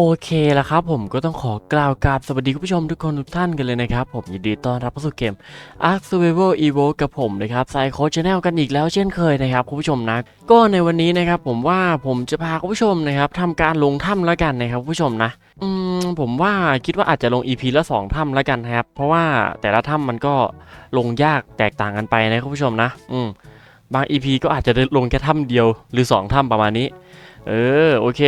โอเคแล้วครับผมก็ต้องขอกล่าวกราบสวัสดีคุณผู้ชมทุกคนทุกท่านกันเลยนะครับ ผมยินดีต้อนรับเข้าสู่เกม Ark Survival Evo กับผมนะครับไซโคชแนลกันอีกแล้วเช่นเคยนะครับคุณผู้ชมนะ ก็ในวันนี้นะครับผมว่าผมจะพาคุณผู้ชมนะครับทำการลงถ้ำแล้วกันนะครับคุณผู้ชมนะอืมผมว่าคิดว่าอาจจะลง EP ละสองถ้ำแล้วกันนะครับ เพราะว่าแต่ละถ้ำมันก็ลงยากแตกต่างกันไปนะคุณผู้ชมนะ อืมบาง EP ก็อาจจะได้ลงแค่ถ้ำเดียวหรือสองถ้ำประมาณนี้ เออโอเค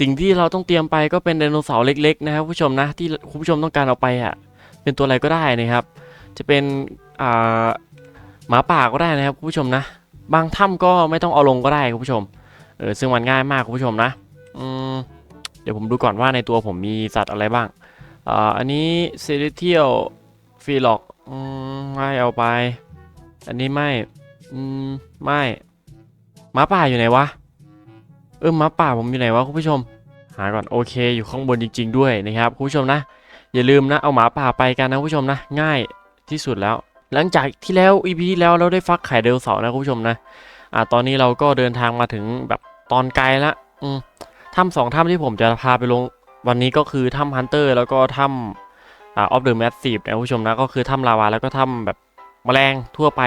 สิ่งที่เราต้องเตรียมไปก็เป็นไดโนเสาร์เล็ก ๆ นะครับผู้ชมนะที่คุณผู้ชมต้องการเอาไปอะเป็นตัวอะไรก็ได้นะครับ จะเป็นหมาป่าก็ได้นะครับคุณผู้ชมนะ บางถ้ำก็ไม่ต้องเอาลงก็ได้คุณผู้ชมเออซึ่งมันง่ายมากคุณผู้ชมนะอืมเดี๋ยวผมดูก่อนว่าในตัวผมมีสัตว์อะไรบ้างอ่าอันนี้เซเรเทียลฟีล็อกอืมไม่เอาไป อันนี้ไม่อืมไม่หมาป่าอยู่ไหนวะ ออหมาป่าผมอยู่ไหนวะคุณผู้ชม หาก่อนโอเค อยู่ข้างบนจริง ๆ ด้วยนะครับคุณผู้ชมนะ อย่าลืมนะเอาหมาป่าไปกันนะคุณผู้ชมนะ ง่ายที่สุดแล้ว หลังจากที่แล้ว EP ที่แล้วเราได้ฟักไข่เดลเสาร์นะคุณผู้ชมนะอ่าตอนนี้เราก็เดินทางมาถึงแบบตอนไกลละอืมถ้ำสองถ้ำที่ผมจะพาไปลงวันนี้ก็คือถ้ำฮันเตอร์แล้วก็ถ้ำอ่าออฟเดอะแมสซีฟนะคุณผู้ชมนะก็คือถ้ำลาวาแล้วก็ถ้ำแบบแมลงทั่วไป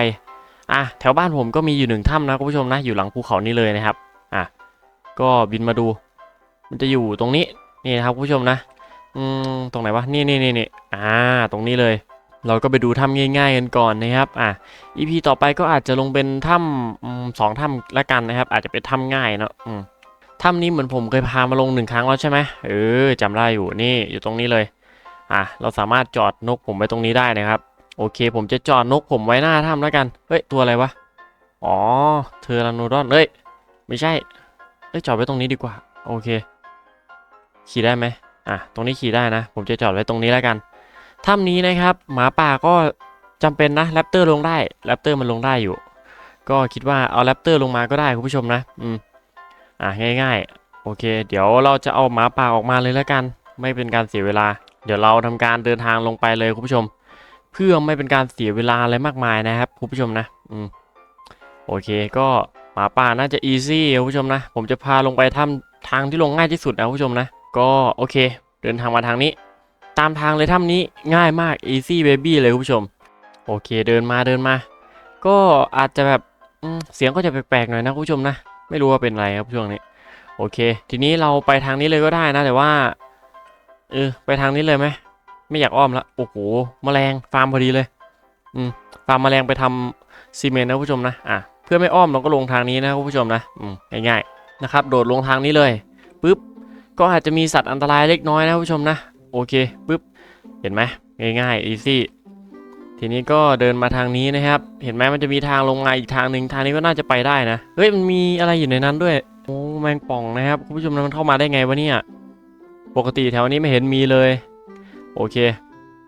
อะแถวบ้านผมก็มีอยู่หนึ่งถ้ำนะคุณผู้ชมนะอยู่หลังภูเขานี่เลยนะครับ ก็บินมาดู มันจะอยู่ตรงนี้นี่นะครับผู้ชมนะอืมตรงไหนวะนี่นี่นี่นี่อ่า ตรงนี้เลย เราก็ไปดูถ้ำง่ายๆกันก่อนนะครับอะ EP ต่อไปก็อาจจะลงเป็นถ้ำสองถ้ำละกันนะครับ อาจจะเป็นถ้ำง่ายเนาะอืมถ้ำนี้เหมือนผมเคยพามาลงหนึ่งครั้งแล้วใช่ไหมเออจำได้อยู่นี่อยู่ตรงนี้เลย อะเราสามารถจอดนกผมไว้ตรงนี้ได้นะครับ โอเค ผมจะจอดนกผมไว้หน้าถ้ำแล้วกันเฮ้ยตัวอะไรวะอ๋อเทอร์านูดอนเอ้ยไม่ใช่ อ้ยจอดไว้ตรงนี้ดีกว่า โอเค ขี่ได้ไหมอะ ตรงนี้ขี่ได้นะ ผมจะจอดไว้ตรงนี้แล้วกัน ถ้ำนี้นะครับ หมาป่าก็จำเป็นนะแรปเตอร์ลงได้แรปเตอร์มันลงได้อยู่ ก็คิดว่าเอาแรปเตอร์ลงมาก็ได้คุณผู้ชมนะ อืม อะง่ายๆ โอเค เดี๋ยวเราจะเอาหมาป่าออกมาเลยแล้วกัน ไม่เป็นการเสียเวลา เดี๋ยวเราทำการเดินทางลงไปเลยคุณผู้ชม เพื่อไม่เป็นการเสียเวลาอะไรมากมายนะครับคุณผู้ชมนะ อืม โอเค ก็ หมาป่าน่าจะอีซี่คุณผู้ชมนะ ผมจะพาลงไปทำทางที่ลงง่ายที่สุดนะผู้ชมนะ ก็โอเค เดินทางมาทางนี้ ตามทางเลยถ้ำนี้ง่ายมาก easy baby เลยคุณผู้ชม โอเคเดินมาเดินมา ก็อาจจะแบบเสียงก็จะแปลกๆหน่อยนะผู้ชมนะ ไม่รู้ว่าเป็นอะไรครับช่วงนี้ โอเค ทีนี้เราไปทางนี้เลยก็ได้นะ แต่ว่าเออไปทางนี้เลยไหมไม่อยากอ้อมละโอ้โหแมลงฟาร์มพอดีเลย อืมฟาร์มแมลงไปทำซีเมนต์นะผู้ชมนะ อะ เพื่อไม่อ้อมเราก็ลงทางนี้นะคุณผู้ชมนะอืมง่ายๆนะครับโดดลงทางนี้เลยปุ๊บก็อาจจะมีสัตว์อันตรายเล็กน้อยนะคุณผู้ชมนะโอเคปุ๊บเห็นไหมง่ายๆ easy ทีนี้ก็เดินมาทางนี้นะครับ เห็นไหมมันจะมีทางลงมาอีกทางหนึ่งทางนี้ก็น่าจะไปได้นะเฮ้ยมันมีอะไรอยู่ในนั้นด้วยโอ้แมงป่องนะครับคุณผู้ชมมันเข้ามาได้ไงวะเนี่ยปกติแถวนี้ไม่เห็นมีเลย โอเค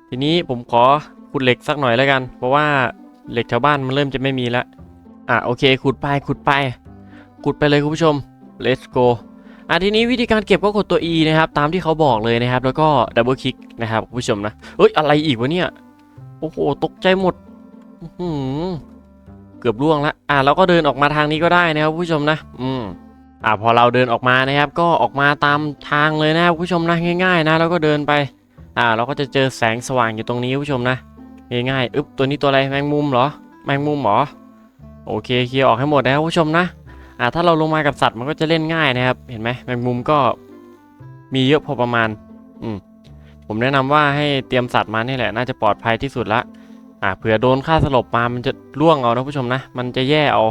ทีนี้ผมขอขุดเหล็กสักหน่อยแล้วกัน เพราะว่าเหล็กแถวบ้านมันเริ่มจะไม่มีแล้ว อะโอเคขุดไปขุดไปขุดไปเลยคุณผู้ชม let's go อะทีนี้วิธีการเก็บก็กดตัว E นะครับ ตามที่เขาบอกเลยนะครับ แล้วก็ดับเบิลคลิกนะครับคุณผู้ชมนะเอ้ยอะไรอีกวะเนี่ย โอ้โหตกใจหมดหือเกือบล่วงละอะเราก็เดินออกมาทางนี้ก็ได้นะครับคุณผู้ชมนะ อืมอะพอเราเดินออกมานะครับ ก็ออกมาตามทางเลยนะครับคุณผู้ชมนะง่าย ๆ นะแล้วก็เดินไป อ่า เราก็จะเจอแสงสว่างอยู่ตรงนี้คุณผู้ชมนะง่ายๆอึ๊บตัวนี้ตัวอะไรแมงมุมเหรอ แมงมุมเหรอ โอเคเคลียร์ออกให้หมดนะครับผู้ชมนะอ่าถ้าเราลงมากับสัตว์มันก็จะเล่นง่ายนะครับ เห็นไหมแมงมุมก็มีเยอะพอประมาณอืมผมแนะนำว่าให้เตรียมสัตว์มานี่แหละน่าจะปลอดภัยที่สุดละอ่าเผื่อโดนฆ่าสลบมามันจะล่วงเอานะผู้ชมนะ มันจะแย่เอา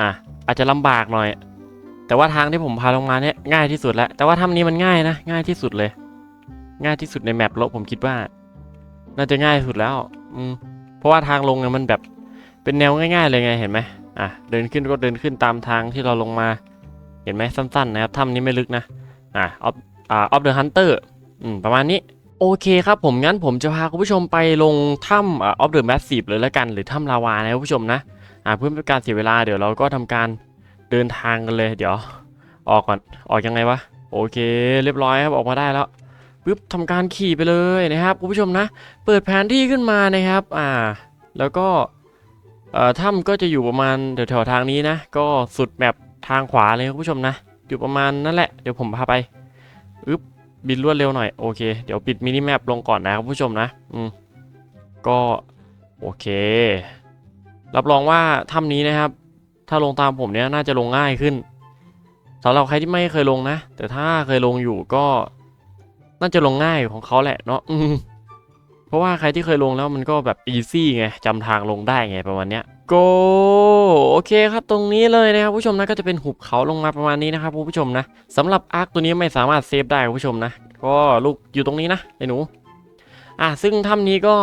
อ่าอาจจะลำบากหน่อย แต่ว่าทางที่ผมพาลงมาเนี่ยง่ายที่สุดแล้ว แต่ว่าถ้ำนี้มันง่ายนะ ง่ายที่สุดเลย ง่ายที่สุดในแมปโลกผมคิดว่า น่าจะง่ายสุดแล้ว อืมเพราะว่าทางลงเนี่ยมันแบบเป็นแนวง่าย ๆ เลยไงเห็นไหม อะเดินขึ้นก็เดินขึ้นตามทางที่เราลงมา เห็นไหมสั้นๆนะครับถ้ำนี้ไม่ลึกนะอะออฟอ่าออฟเดอะฮันเตอร์อืมประมาณนี้โอเคครับผมงั้นผมจะพาคุณผู้ชมไปลงถ้ำออฟเดอะแมสซีฟเลยแล้วกัน หรือถ้ำลาวานะคุณผู้ชมนะอ่าเพื่อเป็นการเสียเวลาเดี๋ยวเราก็ทำการเดินทางกันเลย เดี๋ยว ออกก่อนออกยังไงวะโอเค เรียบร้อยครับออกมาได้แล้วปึ๊บทำการขี่ไปเลยนะครับคุณผู้ชมนะ เปิดแผนที่ขึ้นมานะครับ อ่า แล้วก็ เอ่อถ้ำก็จะอยู่ประมาณแถวๆทางนี้นะ ก็สุดแมปทางขวาเลยคุณผู้ชมนะ อยู่ประมาณนั่นแหละ เดี๋ยวผมพาไปอึ๊บบินรวดเร็วหน่อย โอเค เดี๋ยวปิดมินิแมปลงก่อนนะครับผู้ชมนะ อืม ก็ โอเค รับรองว่าถ้ำนี้นะครับ ถ้าลงตามผมเนี้ยน่าจะลงง่ายขึ้นสำหรับใครที่ไม่เคยลงนะ แต่ถ้าเคยลงอยู่ก็ น่าจะลงง่ายของเขาแหละเนาะอืม เพราะว่าใครที่เคยลงแล้วมันก็แบบอีซี่ไงจำทางลงได้ไงประมาณเนี้ยโกโอเคครับตรงนี้เลยนะครับผู้ชมนะก็จะเป็นหุบเขาลงมาประมาณนี้นะครับผู้ชมนะสำหรับอาร์คตัวนี้ไม่สามารถเซฟได้ผู้ชมนะ ก็ลูกอยู่ตรงนี้นะไอ้หนูอะซึ่งถ้ำนี้ก็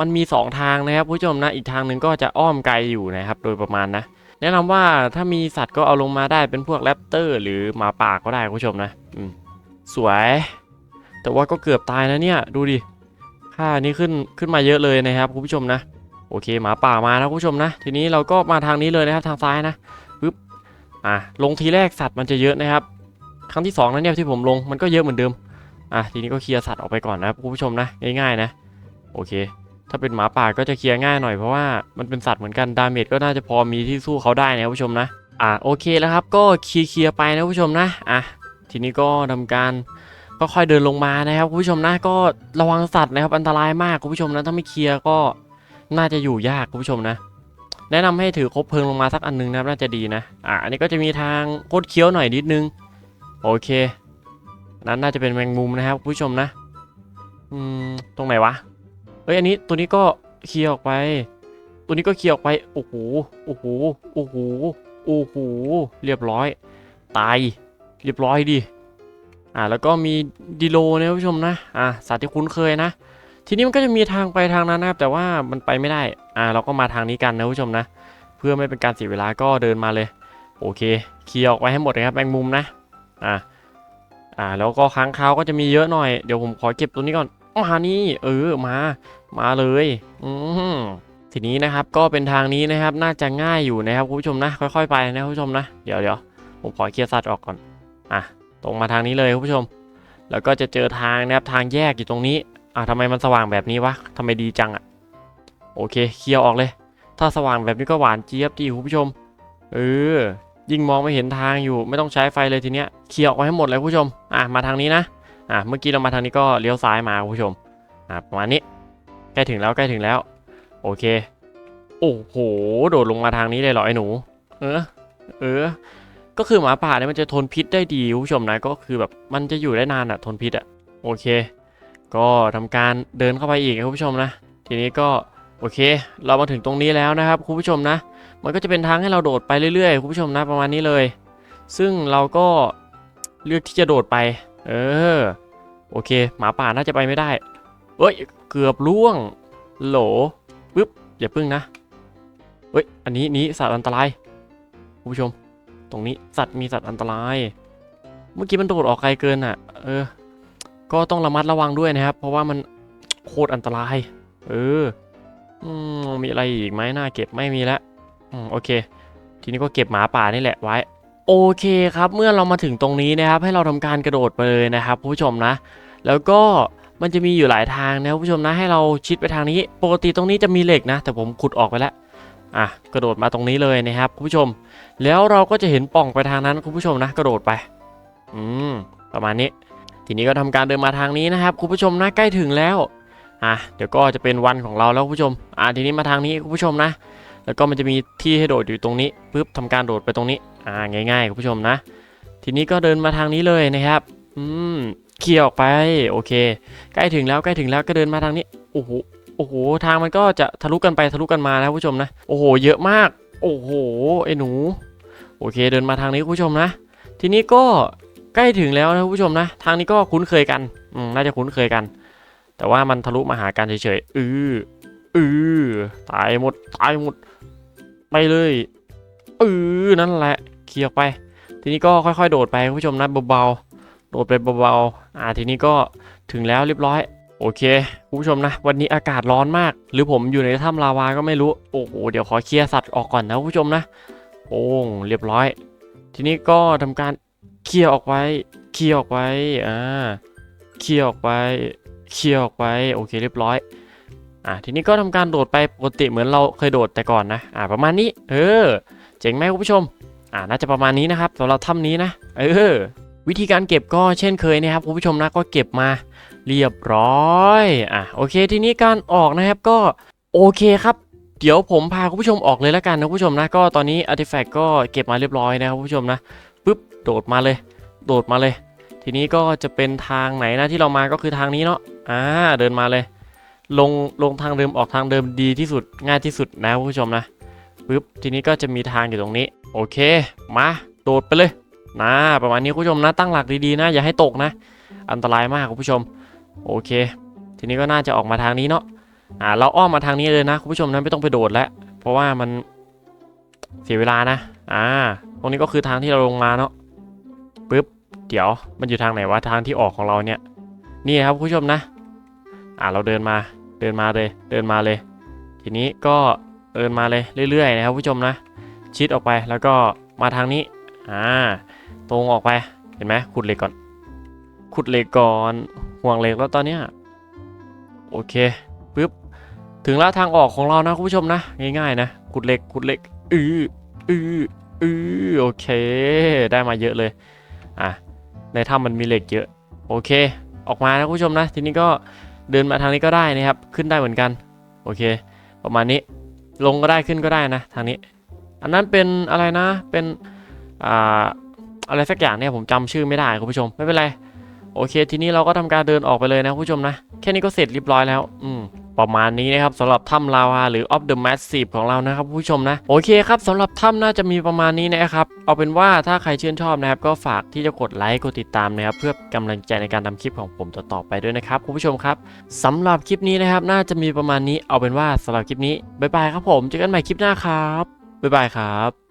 มันมี 2 ทางนะครับผู้ชมนะอีกทางหนึ่งก็จะอ้อมไกลอยู่นะครับโดยประมาณนะ แนะนำว่าถ้ามีสัตว์ก็เอาลงมาได้เป็นพวกแรปเตอร์ หรือหมาป่าก็ได้ผู้ชมนะอืมสวย แต่ว่าก็เกือบตายนะเนี่ยดูดิ ค่านี้ขึ้นขึ้นมาเยอะเลยนะครับคุณผู้ชมนะโอเคหมาป่ามานะคุณผู้ชมนะ ทีนี้เราก็มาทางนี้เลยนะครับทางซ้ายนะปึ๊บอะลงทีแรกสัตว์มันจะเยอะนะครับ ครั้งที่สองนั้นเนี่ยที่ผมลงมันก็เยอะเหมือนเดิมอะทีนี้ก็เคลียร์สัตว์ออกไปก่อนนะคุณผู้ชมนะง่ายๆนะโอเค ถ้าเป็นหมาป่าก็จะเคลียร์ง่ายหน่อยเพราะว่ามันเป็นสัตว์เหมือนกันดาเมจก็น่าจะพอมีที่สู้เขาได้นะคุณผู้ชมนะอะโอเคแล้วครับก็เคลียร์เคลียไปนะคุณผู้ชมนะอะทีนี้ก็ทำการ ก็ค่อยเดินลงมานะครับคุณผู้ชมนะก็ระวังสัตว์นะครับอันตรายมากคุณผู้ชมนะถ้าไม่เคลียร์ก็น่าจะอยู่ยากคุณผู้ชมนะ แนะนำให้ถือคบเพลิงลงมาสักอันหนึงนะครับน่าจะดีนะอะอันนี้ก็จะมีทางโคดเคี้ยวหน่อยนิดนึงโอเค นั้นน่าจะเป็นแมงมุมนะครับคุณผู้ชมนะอืมตรงไหนวะเอ้ยอันนี้ตัวนี้ก็เคลียร์ออกไป ตัวนี้ก็เคลียร์ออกไปโอ้โหโอ้โหโอ้โหโอ้โหเรียบร้อย ตายเรียบร้อยดิ อ่าแล้วก็มีดิโลนะผู้ชมนะอ่าสัตว์ที่คุ้นเคยนะ ทีนี้มันก็จะมีทางไปทางนั้นนะครับแต่ว่ามันไปไม่ได้อ่าเราก็มาทางนี้กันนะผู้ชมนะ เพื่อไม่เป็นการเสียเวลาก็เดินมาเลย โอเคเคลียร์ออกไปให้หมดนะครับแมงมุมนะอ่าอ่าแล้วก็ค้างคาวก็จะมีเยอะหน่อยเดี๋ยวผมขอเก็บตัวนี้ก่อนมานี่เออมามาเลยอืมทีนี้นะครับก็เป็นทางนี้นะครับน่าจะง่ายอยู่นะครับคุณผู้ชมนะ ค่อย ๆ ไปนะคุณผู้ชมนะ เดี๋ยวเดี๋ยวผมขอเคลียร์สัตว์ออกก่อนอะ ตรงมาทางนี้เลยคุณผู้ชม แล้วก็จะเจอทางนะครับทางแยกอยู่ตรงนี้อะทำไมมันสว่างแบบนี้วะทำไมดีจังอะโอเคเคลียร์ออกเลย ถ้าสว่างแบบนี้ก็หวานเจี๊ยบดีคุณผู้ชม เออ ยิ่งมองไม่เห็นทางอยู่ ไม่ต้องใช้ไฟเลยทีเนี้ยเคลียร์ออกไว้ให้หมดเลยคุณผู้ชม อะมาทางนี้นะ อะเมื่อกี้เรามาทางนี้ก็เลี้ยวซ้ายมาคุณผู้ชม อะประมาณนี้ ใกล้ถึงแล้วใกล้ถึงแล้ว โอเค โอ้โห โดดลงมาทางนี้เลยเหรอไอ้หนู เออ เออ ก็คือหมาป่าเนี่ยมันจะทนพิษได้ดีคุณผู้ชมนะก็คือแบบมันจะอยู่ได้นานอะทนพิษอะโอเค ก็ทำการเดินเข้าไปอีกนะคุณผู้ชมนะ ทีนี้ก็โอเค เรามาถึงตรงนี้แล้วนะครับคุณผู้ชมนะ มันก็จะเป็นทางให้เราโดดไปเรื่อยๆคุณผู้ชมนะประมาณนี้เลย ซึ่งเราก็เลือกที่จะโดดไป เออโอเค หมาป่าน่าจะไปไม่ได้เอ้ยเกือบล่วงโหลปึ๊บอย่าพึ่งนะเฮ้ยอันนี้นี้สัตว์อันตรายคุณผู้ชม ตรงนี้สัตว์มีสัตว์อันตราย เมื่อกี้มันโดดออกไกลเกินอะ เออ ก็ต้องระมัดระวังด้วยนะครับ เพราะว่ามันโคตรอันตราย เออมีอะไรอีกไหมน่าเก็บไม่มีแล้วอืมโอเค ทีนี้ก็เก็บหมาป่านี่แหละไว้ โอเคครับ เมื่อเรามาถึงตรงนี้นะครับ ให้เราทำการกระโดดไปเลยนะครับผู้ชมนะ แล้วก็มันจะมีอยู่หลายทางนะผู้ชมนะให้เราชิดไปทางนี้ ปกติตรงนี้จะมีเหล็กนะ แต่ผมขุดออกไปแล้ว อะกระโดดมาตรงนี้เลยนะครับคุณผู้ชม แล้วเราก็จะเห็นป่องไปทางนั้นคุณผู้ชมนะ กระโดดไป อืมประมาณนี้ ทีนี้ก็ทำการเดินมาทางนี้นะครับคุณผู้ชมนะใกล้ถึงแล้วอะเดี๋ยวก็จะเป็นวันของเราแล้วคุณผู้ชม อะทีนี้มาทางนี้คุณผู้ชมนะ แล้วก็มันจะมีที่ให้โดดอยู่ตรงนี้ปุ๊บทำการโดดไปตรงนี้ อ่าง่ายๆคุณผู้ชมนะ ทีนี้ก็เดินมาทางนี้เลยนะครับ อืมเคลียออกไปโอเค ใกล้ถึงแล้วใกล้ถึงแล้วก็เดินมาทางนี้โอ้โห โอ้โหทางมันก็จะทะลุกันไปทะลุกันมานะผู้ชมนะ โอ้โห เยอะมาก โอ้โหไอ้หนู โอเคเดินมาทางนี้ผู้ชมนะ ทีนี้ก็ใกล้ถึงแล้วนะผู้ชมนะ ทางนี้ก็คุ้นเคยกันอืมน่าจะคุ้นเคยกัน แต่ว่ามันทะลุมาหากันเฉยๆอืออือตายหมดตายหมดไปเลยเออนั่นแหละเคลียร์ไป ทีนี้ก็ค่อยๆ โดดไปผู้ชมนะเบาๆโดดไปเบาๆอ่าทีนี้ก็ถึงแล้วเรียบร้อย โอเคคุณผู้ชมนะ วันนี้อากาศร้อนมาก หรือผมอยู่ในถ้ำลาวาก็ไม่รู้ โอ้โหเดี๋ยวขอเคลียร์สัตว์ออกก่อนนะคุณผู้ชมนะ โอ้งเรียบร้อย ทีนี้ก็ทำการเคลียร์ออกไปเคลียร์ออกไปอ่าเคลียร์ออกไปเคลียร์ออกไปโอเคเรียบร้อยอะทีนี้ก็ทำการโดดไปปกติเหมือนเราเคยโดดแต่ก่อนนะอ่าประมาณนี้ เออ เจ๋งไหมคุณผู้ชมอ่าน่าจะประมาณนี้นะครับสำหรับถ้ำนี้นะ เออ วิธีการเก็บก็เช่นเคยนะครับคุณผู้ชมนะก็เก็บมาเรียบร้อยอะโอเคทีนี้การออกนะครับก็โอเคครับเดี๋ยวผมพาคุณผู้ชมออกเลยแล้วกันนะคุณผู้ชมนะก็ตอนนี้อาร์ติแฟกก็เก็บมาเรียบร้อยนะครับคุณผู้ชมนะปุ๊บโดดมาเลย โดดมาเลย ทีนี้ก็จะเป็นทางไหนนะที่เรามาก็คือทางนี้เนาะอ่าเดินมาเลย ลงลงทางเดิมออกทางเดิมดีที่สุดง่ายที่สุดนะคุณผู้ชมนะปุ๊บทีนี้ก็จะมีทางอยู่ตรงนี้ โอเค มา โดดไปเลย นะประมาณนี้คุณผู้ชมนะตั้งหลักดีๆนะอย่าให้ตกนะ อันตรายมากคุณผู้ชม โอเค ทีนี้ก็น่าจะออกมาทางนี้เนาะอ่าเราอ้อมมาทางนี้เลยนะคุณผู้ชมนะไม่ต้องไปโดดแล้วเพราะว่ามันเสียเวลานะอ่าตรงนี้ก็คือทางที่เราลงมาเนาะปุ๊บเดี๋ยวมันอยู่ทางไหนวะทางที่ออกของเราเนี่ยนี่ครับคุณผู้ชมนะ อ่าเราเดินมาเดินมาเลยเดินมาเลย ทีนี้ก็เดินมาเลยเรื่อยๆนะครับผู้ชมนะ ชิดออกไปแล้วก็มาทางนี้อ่า ตรงออกไป เห็นไหมขุดเหล็กก่อน ขุดเหล็กก่อน ห่วงเหล็กแล้วตอนเนี้ย โอเคปึ๊บ ถึงแล้วทางออกของเรานะคุณผู้ชมนะ ง่ายๆนะ ขุดเหล็ก ขุดเหล็ก อืออืออือโอเค ได้มาเยอะเลย อะ ในถ้ำมันมีเหล็กเยอะ โอเค ออกมานะคุณผู้ชมนะ ทีนี้ก็เดินมาทางนี้ก็ได้นะครับ ขึ้นได้เหมือนกัน โอเค ประมาณนี้ ลงก็ได้ขึ้นก็ได้นะ ทางนี้ อันนั้นเป็นอะไรนะ เป็น อ่า อะไรสักอย่างเนี่ยผมจำชื่อไม่ได้คุณผู้ชมไม่เป็นไรโอเค ทีนี้เราก็ทำการเดินออกไปเลยนะผู้ชมนะ แค่นี้ก็เสร็จเรียบร้อยแล้ว อืมประมาณนี้นะครับสำหรับถ้ำลาวาหรือ of the massive ของเรานะครับผู้ชมนะ โอเคครับสำหรับถ้ำน่าจะมีประมาณนี้นะครับ เอาเป็นว่าถ้าใครชื่นชอบนะครับ ก็ฝากที่จะกดไลค์กดติดตามนะครับ เพื่อกำลังใจในการทำคลิปของผมต่อๆไปด้วยนะครับคุณผู้ชมครับสำหรับคลิปนี้นะครับ น่าจะมีประมาณนี้เอาเป็นว่าสำหรับคลิปนี้บ๊ายบายครับผมเจอกันใหม่คลิปหน้าครับบ๊ายบายครับ